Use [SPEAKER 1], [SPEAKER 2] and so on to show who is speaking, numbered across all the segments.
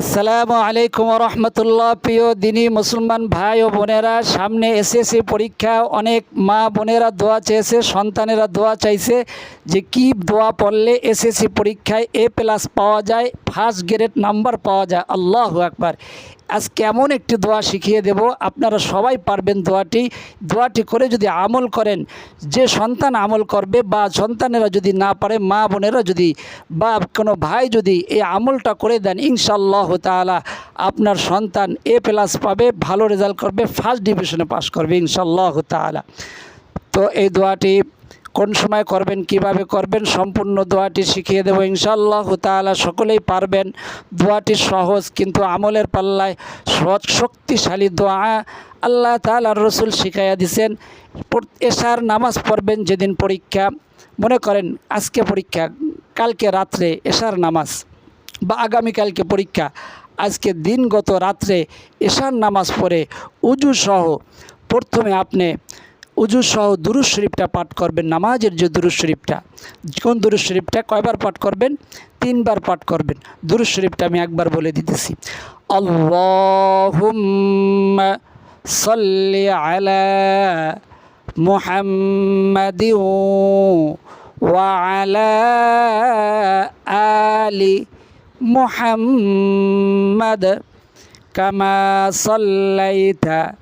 [SPEAKER 1] আসসালামু আলাইকুম রহমতুল্লাহ। প্রিয় দিনী মুসলমান ভাই ও বোনেরা, সামনে এসএসসি পরীক্ষা, অনেক মা বোনেরা দোয়া চেয়েছে, সন্তানেরা দোয়া চাইছে যে কি দোয়া পড়লে এসএসসি পরীক্ষায় এ প্লাস পাওয়া যায় ফার্স্ট গ্রেড নাম্বার পাওয়া যায়। আল্লাহ একবার আজ কেমন একটি দোয়া শিখিয়ে দেব? আপনারা সবাই পারবেন দোয়াটি। দোয়াটি করে যদি আমল করেন, যে সন্তান আমল করবে বা সন্তানেরা যদি না পারে, মা বোনেরা যদি বা কোনো ভাই যদি এই আমলটা করে দেন ইনশাল্লাহ তাআলা আপনার সন্তান এ প্লাস পাবে, ভালো রেজাল্ট করবে, ফার্স্ট ডিভিশনে পাস করবে ইনশাল্লাহ তাআলা। তো এই দোয়াটি কোন সময় করবেন, কীভাবে করবেন, সম্পূর্ণ দোয়াটি শিখিয়ে দেবো ইনশাআল্লাহ তাআলা। সকলেই পারবেন, দোয়াটি সহজ কিন্তু আমলের পাল্লায় সৎ, শক্তিশালী দোয়া। আল্লাহ তাআলার রসুল শিখাইয়া দিছেন এশার নামাজ পড়বেন যেদিন পরীক্ষা। মনে করেন, আজকে পরীক্ষা, কালকে রাত্রে এশার নামাজ বা আগামীকালকে পরীক্ষা। আজকে দিনগত রাত্রে এশার নামাজ পড়ে উজু সহ প্রথমে আপনি উজু সহ দুরুজ শরীফটা পাঠ করবেন, নামাজের যে দুরুজ শরীফটা। কোন দুরুজ শরীফটা, কয়বার পাঠ করবেন? তিনবার পাঠ করবেন। দুরুজ শরীফটা আমি একবার বলে দিতেছি। আল্লাহুম্মা সাল্লি আলা আলা আলি মুহাম্মাদ কামা সাল্লাইতা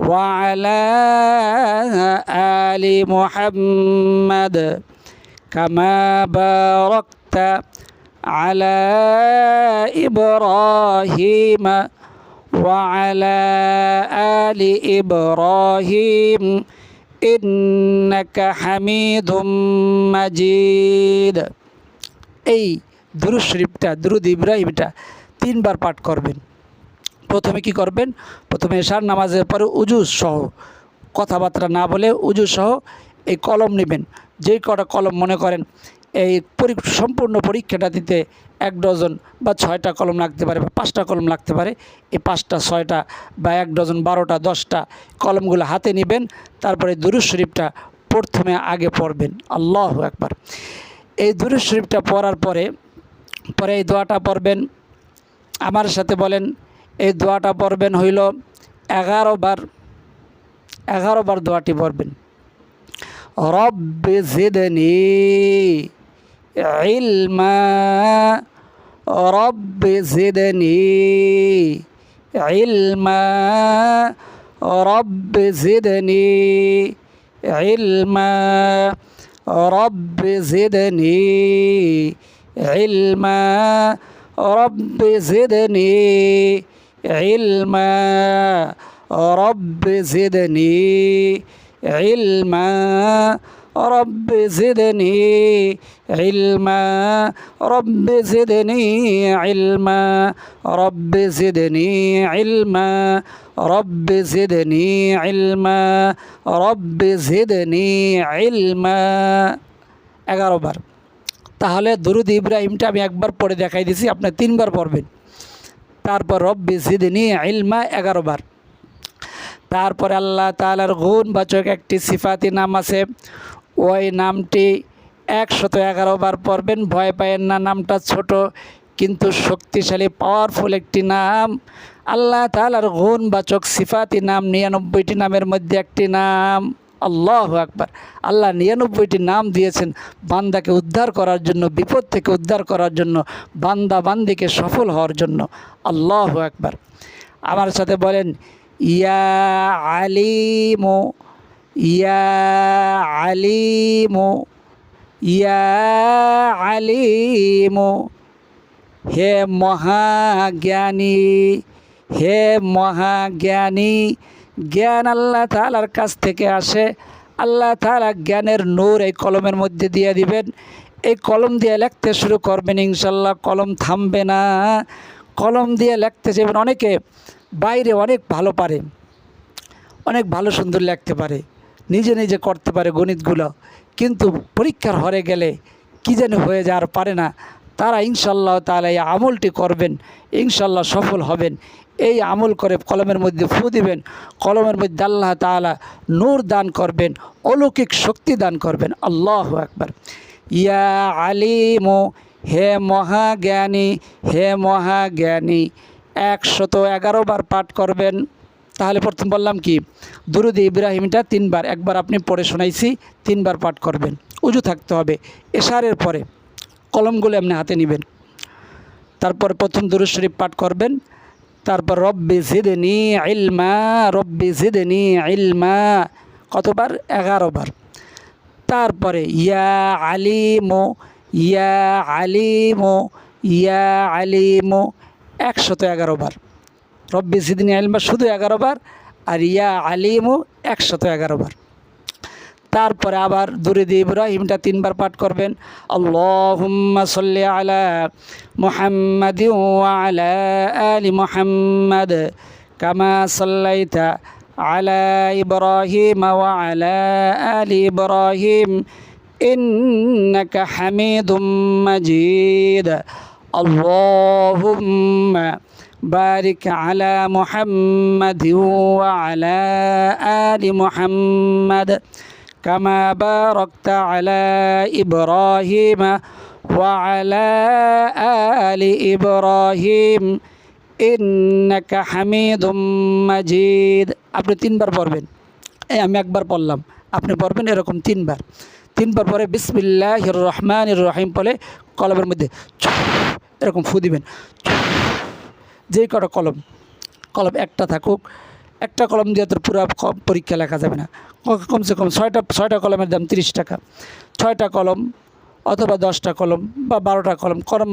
[SPEAKER 1] وعلى آل محمد كما باركت على إبراهيم وعلى آل إبراهيم إنك حميد مجيد এই দুরুদ শরীফটা দুরুদ ইব্রাহিমটা তিনবার পাঠ করবেন প্রথমে কি করবেন? প্রথমে এশার নামাজের পরে উজু সহ, কথাবার্তা না বলে উজু সহ এই কলম নেবেন। যেই কটা কলম মনে করেন, এই পরি- সম্পূর্ণ পরীক্ষাটা দিতে এক ডজন বা ছয়টা কলম লাগতে পারে বা পাঁচটা কলম লাগতে পারে। এই পাঁচটা, ছয়টা বা এক ডজন, বারোটা, দশটা কলমগুলো হাতে নেবেন, তারপরে দুরুজ শরীফটা প্রথমে আগে পড়বেন। আল্লাহ একবার এই দুরুজ শরীফটা পড়ার পরে পরে এই দোয়াটা পড়বেন। আমার সাথে বলেন এই দোয়াটা পড়বেন হইল এগারো বার এগারো বার দোয়াটি পড়বেন রব্বে জিদনি ইলমা রব্বে জিদনি ইলমা রব্বে জিদনি ইলমা রব্বে জিদনি ইলমা رب زدني علما رب زدني علما رب زدني علما رب زدني علما رب زدني علما رب زدني علما رب زدني علما এগারো বার তাহলে দরুদ ইব্রাহিমটা আমি একবার পড়ে দেখাই দিছি আপনি তিনবার পড়বেন তারপর রব্বি সিদিনী ইলমা এগারো বার। তারপরে আল্লাহ তালার গুণ বাচক একটি সিফাতি নাম আছে। ওই নামটি একশত বার পড়বেন, ভয় পায়েন না, নামটা ছোট কিন্তু শক্তিশালী পাওয়ারফুল একটি নাম। আল্লাহ তালার গুণ বাচক সিফাতি নাম নিরানব্বইটি নামের মধ্যে একটি নাম। আল্লাহ আকবার। আল্লাহ নিরানব্বইটি নাম দিয়েছেন বান্দাকে উদ্ধার করার জন্য, বিপদ থেকে উদ্ধার করার জন্য, বান্দা বান্দিকে সফল হওয়ার জন্য। আল্লাহ আকবার। আমার সাথে বলেন, ইয়া আলিমো ইয়া আলিমো ইয়া আলিমো, হে মহাজ্ঞানী হে মহাজ্ঞানী জ্ঞান আল্লাহ তালার কাছ থেকে আসে। আল্লাহ তালা জ্ঞানের নূর এই কলমের মধ্যে দিয়ে দিবেন। এই কলম দিয়ে লিখতে শুরু করবেন ইনশাল্লাহ কলম থামবে না। কলম দিয়ে লিখতে যাবেন অনেকে, বাইরে অনেক ভালো পারে, অনেক ভালো সুন্দর লিখতে পারে, নিজে নিজে করতে পারে গণিতগুলো, কিন্তু পরীক্ষার হরে গেলে কী যেন হয়ে যাওয়ার পারে না। তারা ইনশাল্লাহ তাহলে এই আমলটি করবেন ইনশাল্লাহ সফল হবেন। এই আমল করে কলমের মধ্যে ফু দিবেন, কলমের মধ্যে আল্লাহ তাআলা নূর দান করবেন, অলৌকিক শক্তি দান করবেন। আল্লাহ একবার ইয়া আলিমো, হে মহাজ্ঞানী হে মহাজ্ঞানী, একশত এগারো বার পাঠ করবেন। তাহলে প্রথম বললাম কি? দুরুদ ইব্রাহিমটা তিনবার, একবার আপনি পড়ে শোনাইছি, তিনবার পাঠ করবেন। উজু থাকতে হবে। এশারের পরে কলমগুলো আপনি হাতে নেবেন। তারপর প্রথম দুরুদ শরীফ পাঠ করবেন। তারপর রব্বি জিদনি ইলমা, রব্বি জিদনি ইলমা, কতবার? এগারো বার তারপরে ইয়া আলিমো ইয়া আলিমো ইয়া আলিমো, একশত এগারো বার রব্বি জিদিনী আলমা শুধু এগারো বার আর ইয়া আলিমও একশত এগারো বার তারপরে আবার দুরিদি ইব্রাহিমটা তিনবার পাঠ করবেন আল্লাহুম্মা সাল্লি আলা মুহাম্মাদ আলা আলি মুহাম্মাদ কামা সাল্লাইতা আলা ইব্রাহিম ওয়া আলা আলি ইব্রাহিম إنك حميد مجيد اللهم بارك على محمد وعلى آل محمد كما باركت على إبراهيم وعلى آل إبراهيم إنك حميد مجيد আপনি তিনবার পড়বেন এই আমি একবার পড়লাম আপনি পড়বেন এরকম তিনবার তিনবার পরে বিসমিল্লাহ রহমান রহিম বলে কলমের মধ্যে এরকম ফু দিবেন যে কটা কলম কলম একটা থাকুক একটা কলম দিয়ে তোর পুরো পরীক্ষা লেখা যাবে না। কমসে কম ছয়টা ছয়টা কলমের দাম তিরিশ টাকা। ছয়টা কলম অথবা দশটা কলম বা বারোটা কলম কলম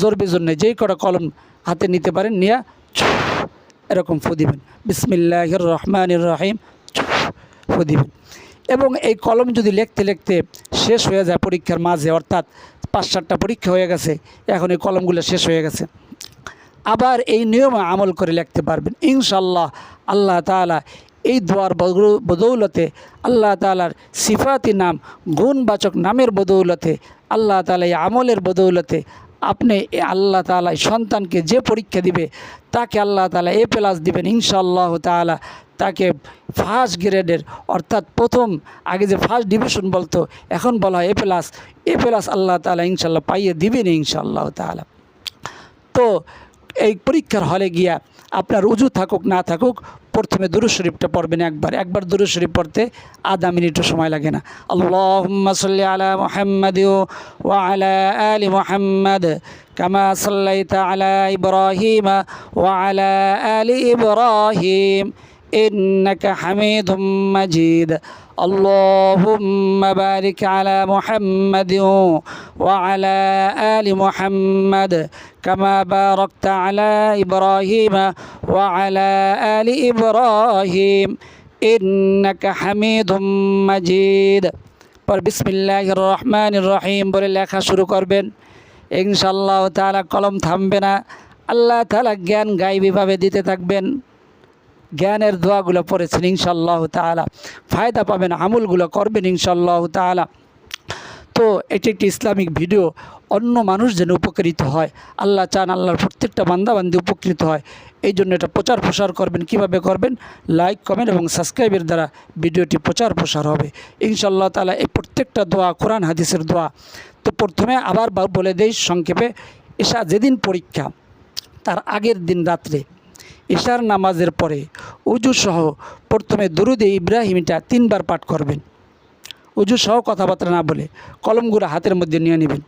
[SPEAKER 1] জোর বেজোর নেই। যেই কটা কলম হাতে নিতে পারেন, নিয়ে এরকম ফু দিবেন। বিসমিল্লাহ রহমান রহিম ফু দিবেন। এবং এই কলম যদি লিখতে লিখতে শেষ হয়ে যায় পরীক্ষার মাঝে, অর্থাৎ পাঁচ সাতটা পরীক্ষা হয়ে গেছে, এখন এই কলমগুলো শেষ হয়ে গেছে। আবার এই নিয়মে আমল করে লিখতে পারবেন। ইনশাল্লাহ আল্লাহ তাআলা এই দোয়ার বদৌ- বদৌলতে আল্লাহ তাআলার সিফাতি নাম, গুণবাচক নামের বদৌলতে আল্লাহ তাআলা এই আমলের বদৌলতে আপনি আল্লাহ এই সন্তানকে যে পরীক্ষা দিবে তাকে আল্লাহ তাআলা এ প্লাস দিবেন। ইনশাআল্লাহ তাআলা তাকে ফার্স্ট গ্রেডের অর্থাৎ প্রথম, আগে যে ফার্স্ট ডিভিশন বলতো, এখন বলা হয় এ প্লাস। এ প্লাস আল্লাহ তাআলা ইনশাল্লাহ পাইয়ে দিবেন ইনশাআল্লাহ তাআলা। তো এই পরীক্ষার হলে গিয়া আপনার উজু থাকুক না থাকুক প্রথমে দুরু শরীফটা পড়বেন একবার একবার দুরু শরীফ পড়তে আধা মিনিটও সময় লাগে না আল্লাহুম্মা সাল্লি আলা মুহাম্মাদ ওয়া আলা আলি মুহাম্মাদ কামা সাল্লাইতা আলা ইব্রাহিম ওয়া আলা আলি ইব্রাহিম إنك حميد مجيد اللهم بارك على محمد وعلى آل محمد كما باركت على إبراهيم وعلى آل إبراهيم إنك حميد مجيد পর বিসমিল্লাহ রহমান রহিম বলে লেখা শুরু করবেন ইনশাল্লাহ তাআলা কলম থামবে না আল্লাহ তাআলা জ্ঞান গাইবীভাবে দিতে থাকবেন জ্ঞানের দোয়াগুলো পড়েছেন ইনশাল্লাহ তাআলা। ফায়দা পাবেন, আমলগুলো করবেন ইনশাল্লাহ তাআলা। তো এটি একটি ইসলামিক ভিডিও, অন্য মানুষ যেন উপকৃত হয়। আল্লাহ চান আল্লাহর প্রত্যেকটা বান্দাবান্দি উপকৃত হয়। এই জন্য এটা প্রচার প্রসার করবেন, কীভাবে করবেন? লাইক, কমেন্ট এবং সাবস্ক্রাইবের দ্বারা ভিডিওটি প্রচার প্রসার হবে। ইনশাল্লাহ তাআলা এই প্রত্যেকটা দোয়া, কোরআন, হাদিসের দোয়া। তো প্রথমে আবার বলে দেই, সংক্ষেপে এসা যেদিন পরীক্ষা, তার আগের দিন রাত্রে, ঈশার নামাজের পরে উজু সহ প্রথমে দুরুদে ইব্রাহিমটা তিনবার পাঠ করবেন। উজু সহ কথাবার্তা না বলে কলমগুলো হাতের মধ্যে নিয়ে নেবেন।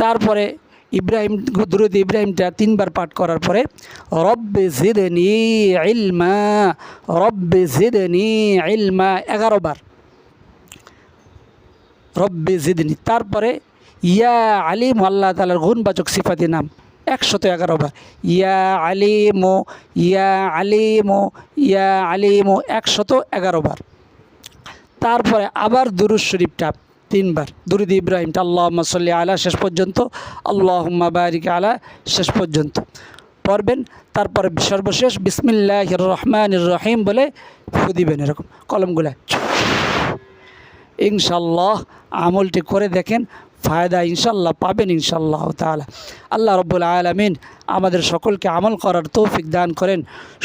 [SPEAKER 1] তারপরে ইব্রাহিম, দুরুদ ইব্রাহিমটা তিনবার পাঠ করার পরে, রব্বে জিদনি ইলমা, রব্বে জিদনি ইলমা, এগারো বার। রব্বে জিদনি। তারপরে ইয়া আলিম আল্লাহ তালার গুণবাচক সিফাতি নাম। একশত এগারো বার। ইয়া আলিমো ইয়া আলিমো ইয়া আলিমো, একশত এগারো বার। তারপরে আবার দুরুদ শরীফটা তিনবার। দুরুদ ইব্রাহিমটা আল্লাহ সাল্লি আলা শেষ পর্যন্ত আল্লাহ বারিক আলা শেষ পর্যন্ত। পড়বেন, তারপরে সর্বশেষ বিসমিল্লাহ রহমান রহিম বলে ফু দিবেন এরকম, কলমগুলা। ইনশাল্লাহ আমলটি করে দেখেন ফায়দা ইনশাল্লাহ পাবেন ইনশাল্লাহ তাআলা। আল্লাহ রব্বুল আলমিন আমাদের সকলকে আমল করার তৌফিক দান করেন।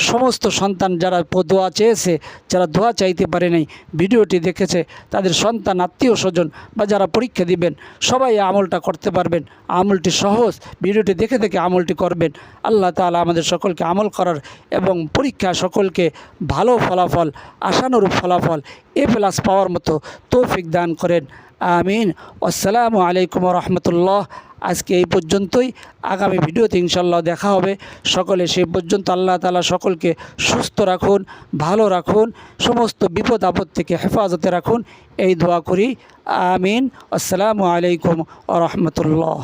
[SPEAKER 1] সমস্ত সন্তান যারা দোয়া চেয়েছে, যারা দোয়া চাইতে পারে নাই, ভিডিওটি দেখেছে, তাদের সন্তান, আত্মীয় স্বজন বা যারা পরীক্ষা দিবেন, সবাই আমলটা করতে পারবেন। আমলটি সহজ, ভিডিওটি দেখে দেখে আমলটি করবেন। আল্লাহ তাআলা আমাদের সকলকে আমল করার এবং পরীক্ষা সকলকে ভালো ফলাফল, আশানুরূপ ফলাফল, এ প্লাস পাওয়ার মতো তৌফিক দান করেন। আমিন। আসসালামু আলাইকুম রহমতুল্লাহ। আজকে এই পর্যন্তই। আগামী ভিডিওতে ইনশাল্লাহ দেখা হবে। সকলে সে পর্যন্ত আল্লাহ তালা সকলকে সুস্থ রাখুন, ভালো রাখুন, সমস্ত বিপদ আপদ থেকে হেফাজতে রাখুন। এই দোয়া করি। আমিন। আসসালামু আলাইকুম রহমতুল্লাহ।